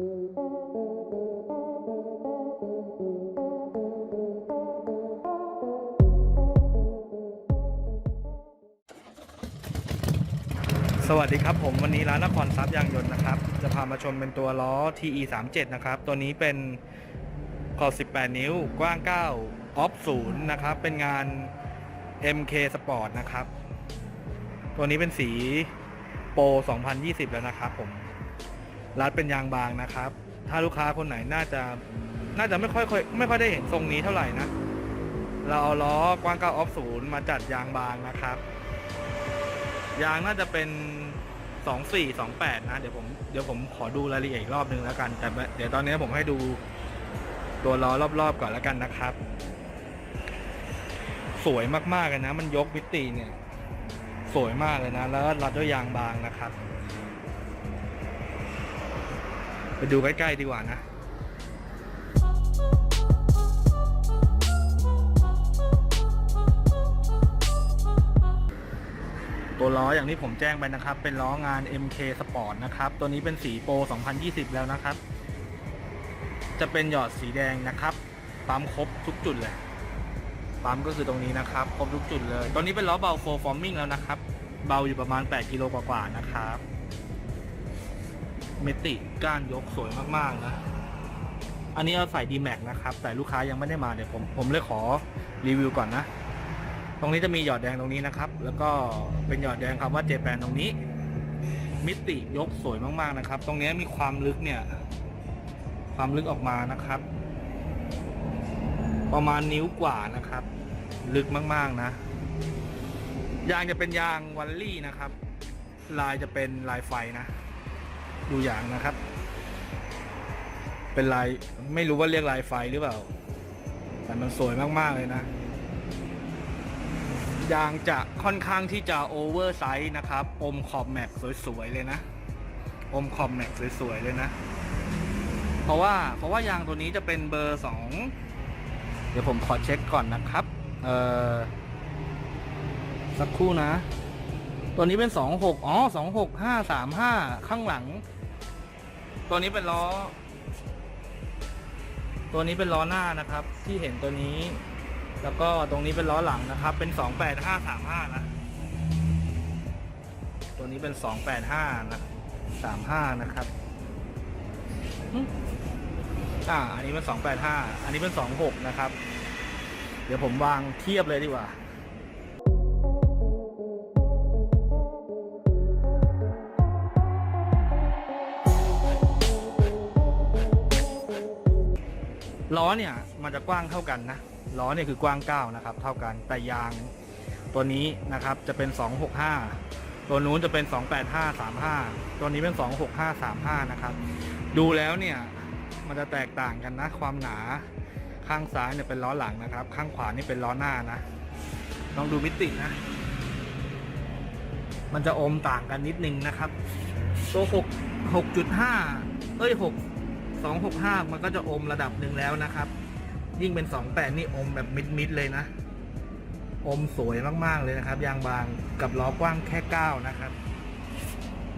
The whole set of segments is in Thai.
สวัสดีครับผมวันนี้ร้านนครทรัพย์ยางยนต์นะครับ จะพามาชมเป็นตัวล้อ TE 3 7นะครับ ตัวนี้เป็นขอบ18 นิ้ว กว้าง 9 ออฟ0นะครับ เป็นงาน MK Sport นะครับ ตัวนี้เป็นสีโปร 2020 แล้วนะครับผม รัดเป็นยางบางนะครับ ถ้าลูกค้าคนไหนน่าจะน่าจะไม่ค่อยค่อยไม่ค่อยได้เห็นทรงนี้เท่าไหร่นะ เราเอาล้อกว้าง9ออฟ0มาจัดยางบางนะครับ ยางน่าจะเป็น24 28นะ เดี๋ยวผมเดี๋ยวผมขอดูรายละเอียดอีกรอบนึงแล้วกันแต่เดี๋ยวตอนนี้ผมให้ดูตัวล้อรอบๆก่อนแล้วกันนะครับ สวยมากๆเลยนะ มันยกมิติเนี่ย สวยมากเลยนะ แล้วรัดด้วยยางบางนะครับ ไปดูใกล้ๆดีกว่านะตัวล้ออย่างที่ผมแจ้งไปนะครับ เป็นล้องาน MK Sport นะครับ ตัวนี้เป็นสีโปร 2020 แล้วนะครับ จะเป็นหยอดสีแดงนะครับ ปั๊มครบทุกจุดเลย ปั๊มก็คือตรงนี้นะครับ ครบทุกจุดเลย ตัวนี้เป็นล้อเบาโฟร์ฟอร์มิงแล้วนะครับ เบาอยู่ประมาณ 8 กิโลกว่าๆนะครับ เมติก้านยกสวยมากๆนะ อันนี้เอาใส่ d m a x นะครับ แต่ลูกค้ายังไม่ได้มาเดี๋ยวผมผมเลยขอรีวิวก่อนนะ ตรงนี้จะมีหยอดแดงตรงนี้นะครับ แล้วก็เป็นหยอดแดงคำว่าเจแปนตรงนี้ มิติยกสวยมากๆนะครับ ตรงนี้มีความลึกเนี่ย ความลึกออกมานะครับ ประมาณนิ้วกว่านะครับ ลึกมากๆนะ ยางจะเป็นยางวัลลี่นะครับ ลายจะเป็นลายไฟนะ ดูยางนะครับ เป็นลายไม่รู้ว่าเรียกลายไฟหรือเปล่า แต่มันสวยมาก ๆ เลยนะ ยางจะค่อนข้างที่จะโอเวอร์ไซส์นะครับ อมขอบแม็กสวย ๆ เลยนะ อมขอบแม็กสวย ๆ เลยนะ เพราะว่าเพราะว่ายางตัวนี้จะเป็นเบอร์สองเดี๋ยวผมขอเช็คก่อนนะครับ เออสักครู่นะ ตัวนี้เป็นสองหกอ๋อสองหกห้าสามห้าข้างหลัง ตัวนี้เป็นล้อ ตัวนี้เป็นล้อหน้านะครับ ที่เห็นตัวนี้ แล้วก็ตรงนี้เป็นล้อหลังนะครับ เป็น28535นะ ตัวนี้เป็น285นะ35นะครับอ่า อันนี้เป็น285อันนี้เป็น26นะครับ เดี๋ยวผมวางเทียบเลยดีกว่า ล้อเนี่ยมันจะกว้างเท่ากันนะล้อเนี่ยคือกว้าง 9 นะครับ เท่ากันแต่ยางตัวนี้นะครับจะเป็น 265 ตัวนู้นจะเป็น 28535 ตัวนี้เป็น 26535 นะครับ ดูแล้วเนี่ยมันจะแตกต่างกันนะ ความหนาข้างซ้ายเนี่ยเป็นล้อหลังนะครับ ข้างขวานี่เป็นล้อหน้านะลองดูมิตินะ มันจะอมต่างกันนิดนึงนะครับ ตัว 6 6.5 เอ้ย 6 265 มันก็จะอมระดับหนึ่งแล้วนะครับ ยิ่งเป็น 28 นี่อมแบบมิดๆเลยนะ อมสวยมากๆเลยนะครับ ยางบางกับล้อกว้างแค่ 9 นะครับ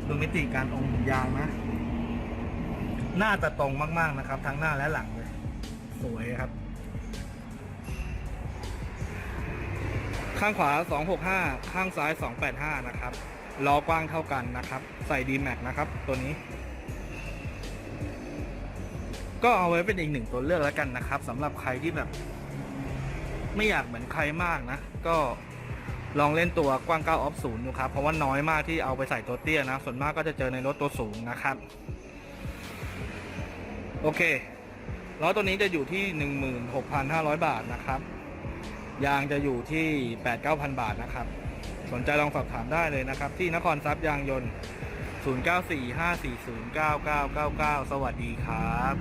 ดูมิติการอมของยางนะ หน่าจะตรงมากๆนะครับ ทั้งหน้าและหลังเลย สวยครับ ข้างขวา 265 ข้างซ้าย 285 นะครับล้อกว้างเท่ากันนะครับ ใส่ d m a x นะครับ ตัวนี้ ก็เอาไว้เป็นอีกหนึ่งตัวเลือกแล้วกันนะครับสำหรับใครที่แบบ ไม่อยากเหมือนใครมากนะ ก็ลองเล่นตัวกว้าง9ออฟศูนย์ดูครับ เพราะว่าน้อยมากที่เอาไปใส่ตัวเตี้ยนะ ส่วนมากก็จะเจอในรถตัวสูงนะครับ โอเคล้อตัวนี้จะอยู่ที่ 16,500 บาทนะครับ ยางจะอยู่ที่ 8-9,000 บาทนะครับ สนใจลองสอบถามได้เลยนะครับ ที่นครทรัพย์ยางยนต์ 0945409999 สวัสดีครับ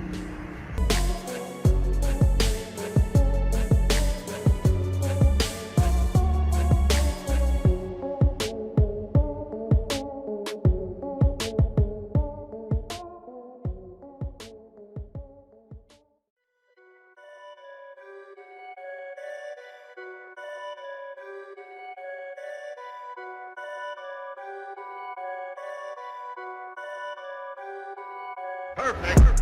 Perfect.